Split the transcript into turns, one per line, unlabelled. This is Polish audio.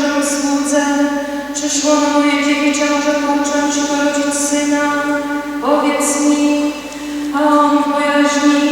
mężem słudze, przyszło na moje dziewicze, że kończę się narodzić syna, powiedz mi, a on pojaźni.